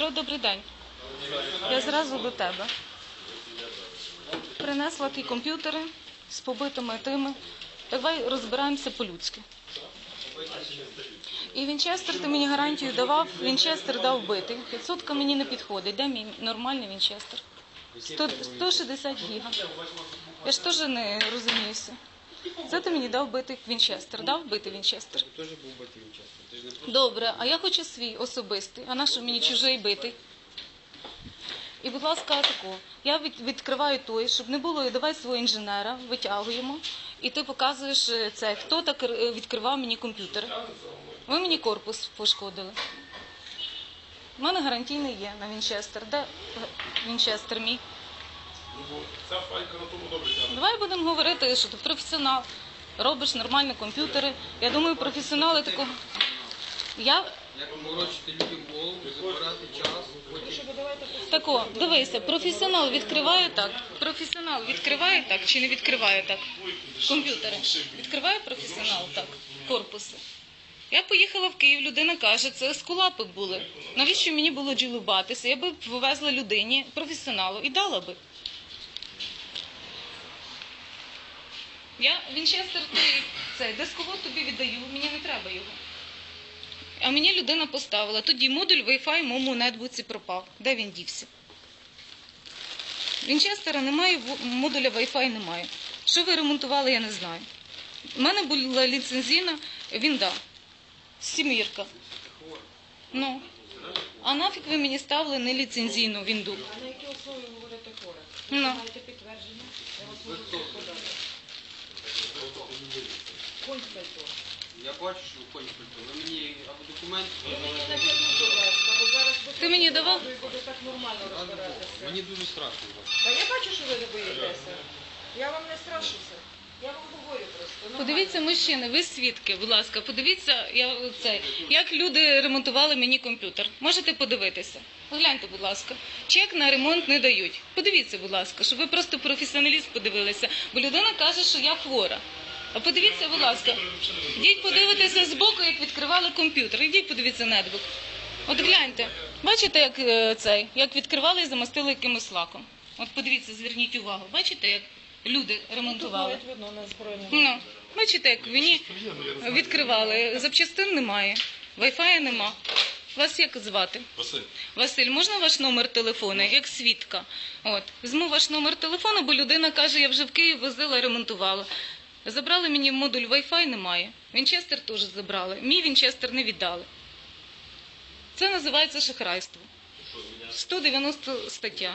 Дмитро, добрий день. Я зразу до тебе. Принесла ті комп'ютери з побитими тими. Давай розбираємося по-людськи. І Вінчестер ти мені гарантію давав, Вінчестер дав битий. 500 мені не підходить. Де мій нормальний Вінчестер? 100, 160 гіга. Я ж теж не розуміюся. Це ти мені дав битий Вінчестер. Дав битий Вінчестер? Теж був батьків учасно. Ти ж не просто Добре, а я хочу свій особистий, а на що мені чужий битий? І, будь ласка, тако. Я від- відкриваю той, щоб не було, і давай свого інженера, витягуємо, і ти показуєш е, це, хто так е, відкривав мені комп'ютер. Ви мені корпус пошкодили. У мене гарантійний є на Вінчестер. Де е, Вінчестер мій? Ця файка на тому добре тягне. Давай будемо говорити, що ти професіонал. Робиш нормальні комп'ютери. Я думаю, професіонали такого. Я як морочити людям голову, забирати час, потім Тако, дивися, професіонал відкриває так. Професіонал відкриває так чи не відкриває так? Комп'ютери. Відкриває професіонал так, корпуси. Я поїхала в Київ, людина каже, це скулапи були. Навіщо мені було ділубатися? Я би вивезла людині, професіоналу, і дала би. Я Вінчестер той, цей дисковод тобі віддаю, мені не треба його. А мені людина поставила. Тоді модуль Wi-Fi в моєму нетбуці пропав. Де він дівся? Вінчестера немає, модуля Wi-Fi немає. Що ви ремонтували, я не знаю. У мене була ліцензійна, він дав. Сімірка. Ну. А нафіг ви мені ставили не ліцензійну вінду? А на які основі говорите хворе? Ну. Маєте підтвердження? Конь пальто. Я бачу, що ви пальто. Ви мені або документ, Ви мені напишіть, будь ласка, бо зараз Ти мені давав? І буде так нормально розбиратися. Мені дуже страшно у вас. Та я бачу, що ви не боїтеся. Я вам не страшуся. Я вам говорю просто. нормально. Подивіться, мужчини, ви свідки, будь ласка, подивіться, я, це, як люди ремонтували мені комп'ютер. Можете подивитися. Гляньте, будь ласка. Чек на ремонт не дають. Подивіться, будь ласка, щоб ви просто професіоналіст подивилися. Бо людина каже, що я хвора. А подивіться, будь ласка, йдіть подивитися збоку, як відкривали комп'ютер. Йдіть подивіться нетбук. От гляньте, бачите, як е, цей, як відкривали і замастили якимось лаком. От подивіться, зверніть увагу. Бачите, як люди ремонтували. навіть видно на збройному. Ну, бачите, як мені відкривали. Запчастин немає, вайфаю нема. Вас як звати? Василь, Василь, можна ваш номер телефону, як свідка? От, візьму ваш номер телефону, бо людина каже, я вже в Київ возила, ремонтувала. Забрали мені модуль Wi-Fi немає. Вінчестер теж забрали. Мій Вінчестер не віддали. Це називається шахрайство. 190 стаття.